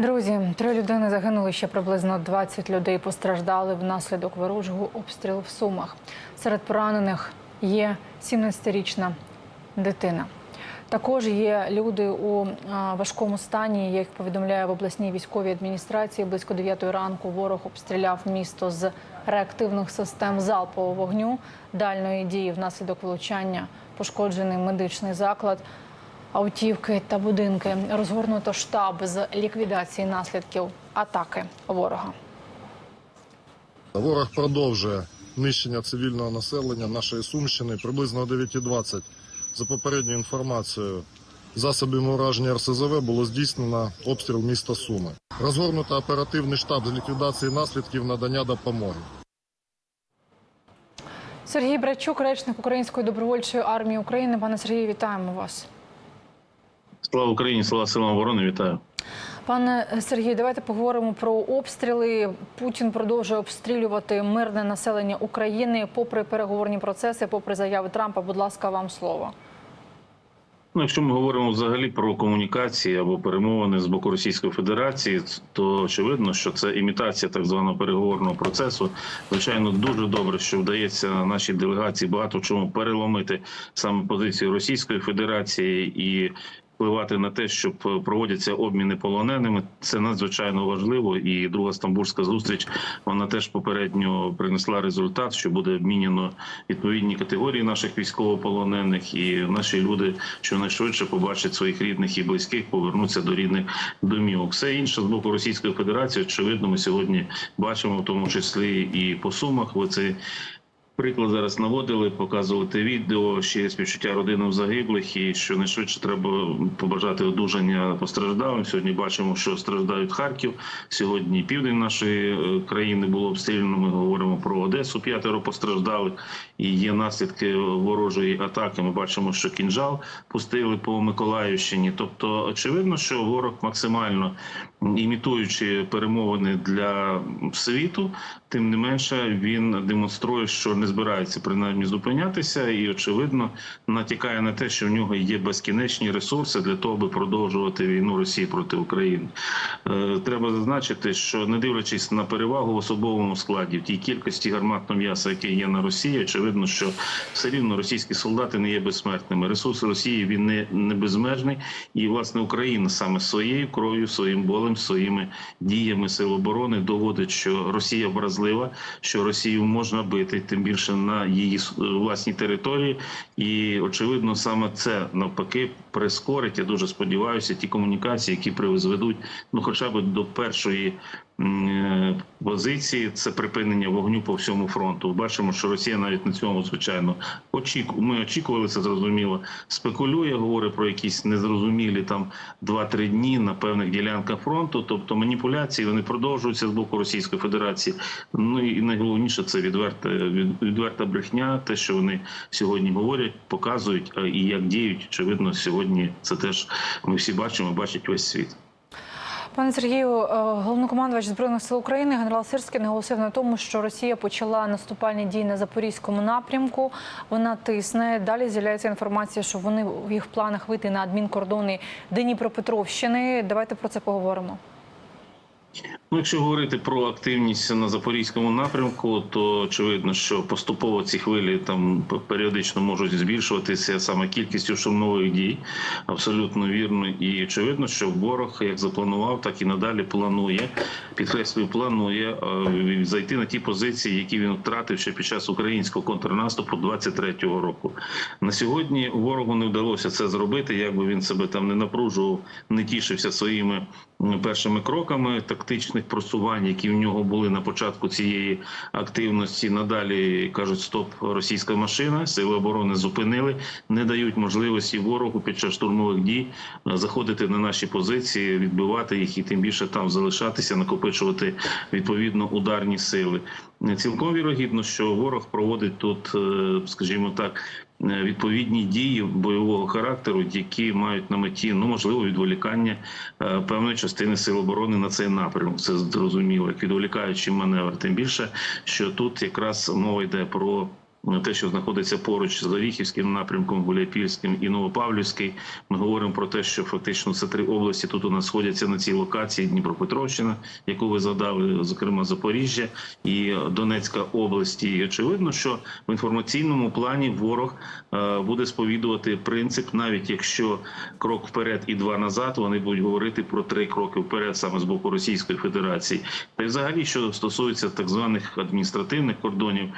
Друзі, три людини загинули ще приблизно 20 людей постраждали внаслідок ворожого обстрілу в Сумах. Серед поранених є 17-річна дитина. Також є люди у важкому стані. Як повідомляє в обласній військовій адміністрації, близько 9 ранку ворог обстріляв місто з реактивних систем залпового вогню дальної дії. Внаслідок влучання пошкоджений медичний заклад автівки та будинки. Розгорнуто штаб з ліквідації наслідків атаки ворога. Ворог продовжує нищення цивільного населення нашої Сумщини приблизно о 9.20. За попередньою інформацією, засобами ураження РСЗВ було здійснено обстріл міста Суми. Розгорнуто оперативний штаб з ліквідації наслідків надання допомоги. Сергій Брачук, речник Української добровольчої армії України. Пане Сергію, вітаємо вас. Слава Україні, слава силам оборони, вітаю. Пане Сергію, давайте поговоримо про обстріли. Путін продовжує обстрілювати мирне населення України, попри переговорні процеси, попри заяви Трампа. Будь ласка, вам слово. Ну, якщо ми говоримо взагалі про комунікації або перемовини з боку Російської Федерації, то очевидно, що це імітація так званого переговорного процесу. Звичайно, дуже добре, що вдається нашій делегації багато в чому переломити саме позицію Російської Федерації і. Впливати на те, щоб проводяться обміни полоненими, це надзвичайно важливо. І друга стамбульська зустріч вона теж попередньо принесла результат, що буде обміняно відповідні категорії наших військовополонених, і наші люди щонайшвидше побачать своїх рідних і близьких, повернуться до рідних домівок. Все інше з боку Російської Федерації. Очевидно, ми сьогодні бачимо, в тому числі і по сумах. Ви це Приклад зараз наводили, показували те відео ще співчуття родинам загиблих, і що найшвидше треба побажати одужання постраждалим. Сьогодні бачимо, що страждають Харків. Сьогодні південь нашої е, країни було обстріляно. Ми говоримо про Одесу. П'ятеро постраждалих і є наслідки ворожої атаки. Ми бачимо, що кінжал пустили по Миколаївщині. Тобто, очевидно, що ворог максимально імітуючи перемовини для світу, тим не менше він демонструє, що не збирається принаймні зупинятися, і очевидно натякає на те, що в нього є безкінечні ресурси для того, аби продовжувати війну Росії проти України. Е, Треба зазначити, що не дивлячись на перевагу в особовому складі в тій кількості гарматного м'яса, яке є на Росії, очевидно, що все рівно російські солдати не є безсмертними. Ресурс Росії він не, не безмежний, і власне Україна саме своєю кров'ю, своїм болем, своїми діями сил оборони доводить, що Росія вразлива, що Росію можна бити, тим більше на її власній території. І очевидно, саме це навпаки прискорить. Я дуже сподіваюся, ті комунікації, які призведуть, ну хоча б до першої. Е, Позиції це припинення вогню по всьому фронту. Бачимо, що Росія навіть на цьому звичайно очіку. Ми очікували це зрозуміло. Спекулює, говорить про якісь незрозумілі там 2-3 дні на певних ділянках фронту. Тобто маніпуляції вони продовжуються з боку Російської Федерації. Ну і найголовніше це відверта від- відверта брехня. Те, що вони сьогодні говорять, показують і як діють. Очевидно, сьогодні це теж ми всі бачимо, бачить весь світ. Пане Сергію, е, головнокомандувач збройних сил України генерал Сирський наголосив на тому, що Росія почала наступальні дії на запорізькому напрямку. Вона тисне. Далі з'являється інформація, що вони в їх планах вийти на адмінкордони Дніпропетровщини. Давайте про це поговоримо. Ну, якщо говорити про активність на запорізькому напрямку, то очевидно, що поступово ці хвилі там періодично можуть збільшуватися саме кількістю штурмових дій. Абсолютно вірно. І очевидно, що ворог як запланував, так і надалі планує. Підкреслюю, планує е, зайти на ті позиції, які він втратив ще під час українського контрнаступу 23-го року. На сьогодні ворогу не вдалося це зробити. Якби він себе там не напружував, не тішився своїми першими кроками тактичних просувань, які в нього були на початку цієї активності. Надалі кажуть, стоп, російська машина. Сили оборони зупинили, не дають можливості ворогу під час штурмових дій е, заходити на наші позиції, відбивати їх і тим більше там залишатися, накопичувати відповідно ударні сили. Цілком вірогідно, що ворог проводить тут, е, скажімо так. Е, Відповідні дії бойового характеру, які мають на меті ну можливо відволікання е, певної частини сил оборони на цей напрямок. Це зрозуміло, як відволікаючий маневр. Тим більше, що тут якраз мова йде про те, що знаходиться поруч з Оріхівським напрямком, Гуляйпільським і Новопавлівський. Ми говоримо про те, що фактично це три області. Тут у нас сходяться на цій локації Дніпропетровщина, яку ви згадали, зокрема Запоріжжя і Донецька область. І очевидно, що в інформаційному плані ворог е, буде сповідувати принцип, навіть якщо крок вперед і два назад, вони будуть говорити про три кроки вперед, саме з боку Російської Федерації. Та й взагалі, що стосується так званих адміністративних кордонів.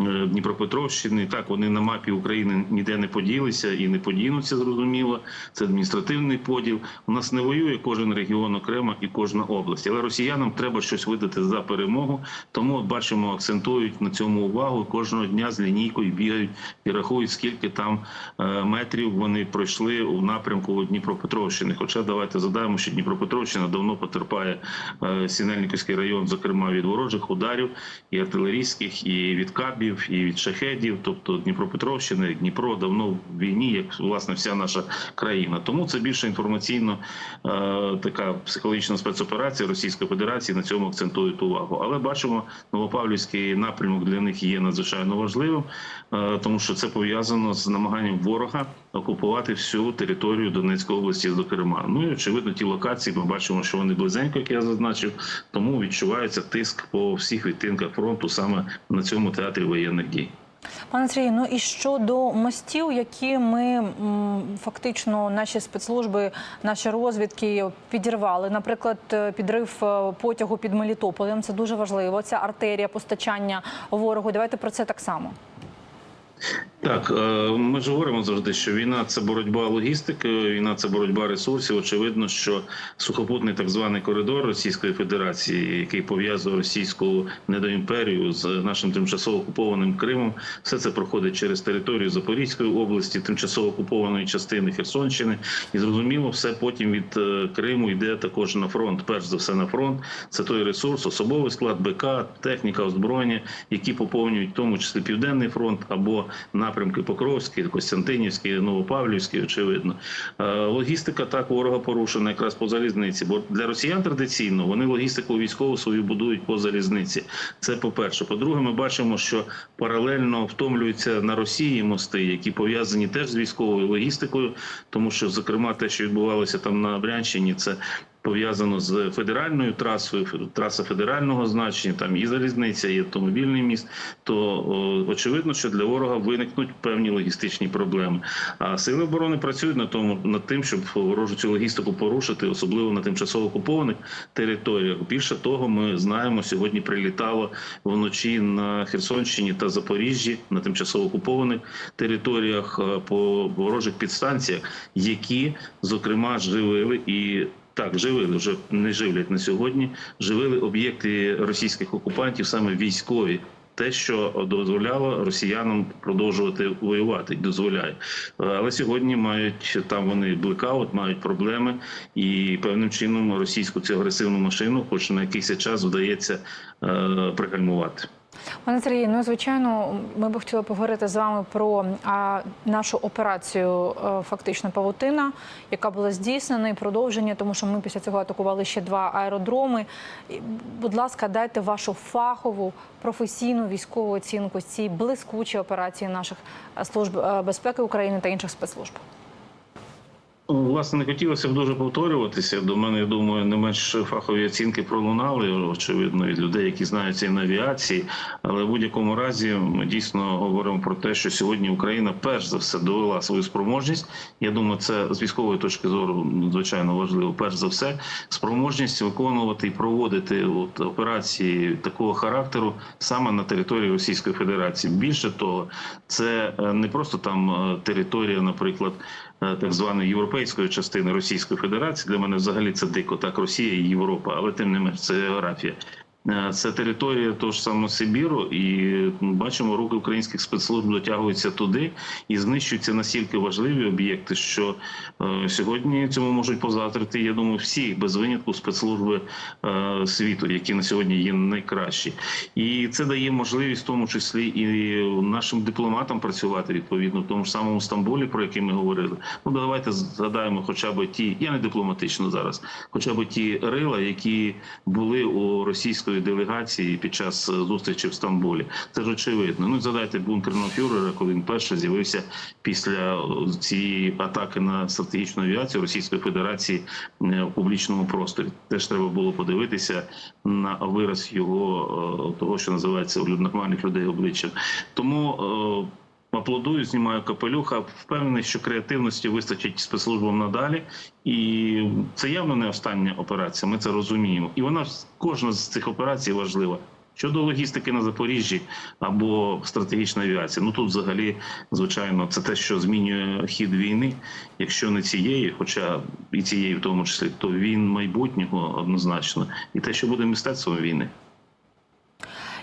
Е, Дніпропетровщини так вони на мапі України ніде не поділися і не подінуться. Зрозуміло, це адміністративний поділ. У нас не воює кожен регіон окремо і кожна область, але росіянам треба щось видати за перемогу. Тому бачимо, акцентують на цьому увагу. Кожного дня з лінійкою бігають і рахують, скільки там е, метрів вони пройшли у напрямку Дніпропетровщини. Хоча давайте задаємо, що Дніпропетровщина давно потерпає е, Сінельниківський район, зокрема від ворожих ударів і артилерійських, і від кабів, і від шахедів. Тобто Дніпропетровщини, Дніпро давно в війні, як власне вся наша країна. Тому це більше інформаційно е, така психологічна спецоперація Російської Федерації на цьому акцентують увагу. Але бачимо, Новопавлівський напрямок для них є надзвичайно важливим, е, тому що це пов'язано з намаганням ворога окупувати всю територію Донецької області зокрема. Ну і очевидно, ті локації ми бачимо, що вони близенько, як я зазначив, тому відчувається тиск по всіх відтинках фронту саме на цьому театрі воєнних дій. Пане Сергію, ну і щодо мостів, які ми фактично наші спецслужби, наші розвідки підірвали. Наприклад, е, підрив е, потягу під Мелітополем. Це дуже важливо. Ця артерія постачання ворогу. Давайте про це так само. Так, е, ми ж говоримо завжди, що війна це боротьба логістикою, війна це боротьба ресурсів. Очевидно, що сухопутний так званий коридор Російської Федерації, який пов'язує російську недоімперію з нашим тимчасово окупованим Кримом, все це проходить через територію Запорізької області, тимчасово окупованої частини Херсонщини, і зрозуміло, все потім від е, Криму йде також на фронт. Перш за все на фронт. Це той ресурс, особовий склад БК, техніка, озброєння, які поповнюють в тому числі південний фронт або напрямки Покровський, Костянтинівський, Новопавлівський, очевидно. Е, Логістика так ворога порушена якраз по залізниці. Бо для росіян традиційно вони логістику військову свою будують по залізниці. Це по-перше. По-друге, ми бачимо, що паралельно втомлюються на Росії мости, які пов'язані теж з військовою логістикою, тому що, зокрема, те, що відбувалося там на Брянщині, це пов'язано з федеральною трасою, траса федерального значення, там і залізниця, і автомобільний міст. То о, очевидно, що для ворога виникнуть певні логістичні проблеми. А сили оборони працюють над тому над тим, щоб ворожу цю логістику порушити, особливо на тимчасово окупованих територіях. Більше того, ми знаємо, сьогодні прилітало вночі на Херсонщині та Запоріжжі на тимчасово окупованих територіях по ворожих підстанціях, які зокрема живили і. Так, живили вже не живлять на сьогодні. Живили об'єкти російських окупантів, саме військові. Те, що дозволяло росіянам продовжувати воювати, дозволяє. Але сьогодні мають там вони блекаут, мають проблеми, і певним чином російську цю агресивну машину, хоч на якийсь час вдається е, пригальмувати. Пане Сергію, ну звичайно, ми б хотіли поговорити з вами про а, нашу операцію е, фактично павутина, яка була здійснена і продовження, тому що ми після цього атакували ще два аеродроми. І, Будь ласка, дайте вашу фахову професійну військову оцінку цій блискучій операції наших е, служб е, безпеки України та інших спецслужб. Ну, Власне, не хотілося б дуже повторюватися. До мене, я думаю, не менш фахові оцінки пролунали, очевидно, від людей, які знаються і на авіації. Але в будь-якому разі ми дійсно говоримо про те, що сьогодні Україна перш за все довела свою спроможність. Я думаю, це з військової точки зору звичайно важливо. Перш за все, спроможність виконувати і проводити от операції такого характеру саме на території Російської Федерації. Більше того, це е, не просто там е, територія, наприклад так званої європейської частини Російської Федерації. Для мене взагалі це дико, так Росія і Європа, але тим не менш це географія. Е, Це територія того ж самого Сибіру, і бачимо, руки українських спецслужб дотягуються туди і знищуються настільки важливі об'єкти, що е, сьогодні цьому можуть позатрити. Я думаю, всі без винятку спецслужби е, світу, які на сьогодні є найкращі, і це дає можливість, в тому числі і нашим дипломатам працювати відповідно в тому ж самому Стамбулі, про який ми говорили. Ну давайте згадаємо, хоча б ті, я не дипломатично зараз, хоча б ті рила, які були у російської нашої делегації під час е, зустрічі в Стамбулі. Це ж очевидно. Ну задайте бункерного фюрера, коли він перше з'явився після е, цієї атаки на стратегічну авіацію Російської Федерації е, в публічному просторі. Теж треба було подивитися на вираз його того, що називається у нормальних людей обличчям. Тому. Аплодую, знімаю капелюха. Впевнений, що креативності вистачить спецслужбам надалі, і це явно не остання операція. Ми це розуміємо. І вона кожна з цих операцій важлива. Щодо логістики на Запоріжжі або стратегічної авіації, ну тут взагалі, звичайно, це те, що змінює хід війни. Якщо не цієї, хоча і цієї в тому числі, то він майбутнього однозначно, і те, що буде мистецтвом війни.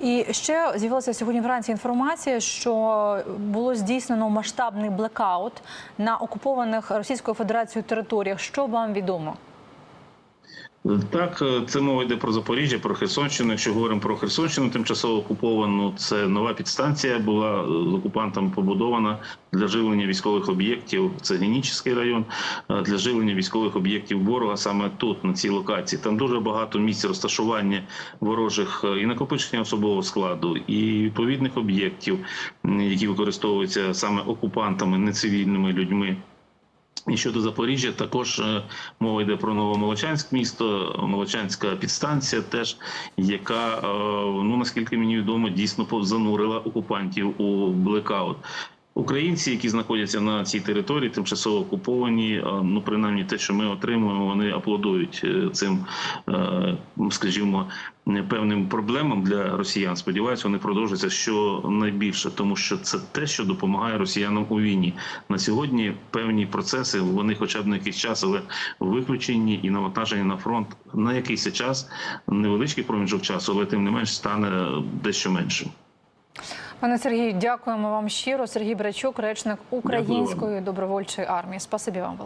І ще з'явилася сьогодні вранці інформація, що було здійснено масштабний блекаут на окупованих Російською Федерацією територіях. Що вам відомо? Так, е, це мова йде про Запоріжжя, про Херсонщину. Якщо говоримо про Херсонщину, тимчасово окуповану, це нова підстанція була е, з окупантами побудована для живлення військових об'єктів. Це Генічний район е, для живлення військових об'єктів ворога саме тут, на цій локації. Там дуже багато місць розташування ворожих і накопичення особового складу, і відповідних об'єктів, які використовуються саме окупантами, не цивільними людьми. І щодо Запоріжжя, також е, мова йде про Новомолочанськ місто, Молочанська підстанція, теж яка е, ну наскільки мені відомо, дійсно занурила окупантів у блекаут. Українці, які знаходяться на цій території, тимчасово окуповані, ну принаймні те, що ми отримуємо, вони аплодують е, цим, е, скажімо, певним проблемам для росіян. Сподіваюся, вони продовжаться що найбільше, тому що це те, що допомагає росіянам у війні. На сьогодні певні процеси вони, хоча б на якийсь час, але виключені і навантажені на фронт на якийсь час, невеличкий проміжок часу, але тим не менш стане дещо меншим. Пане Сергію, дякуємо вам щиро. Сергій Брачук, речник. Української добровольчої армії. Спасибі вам.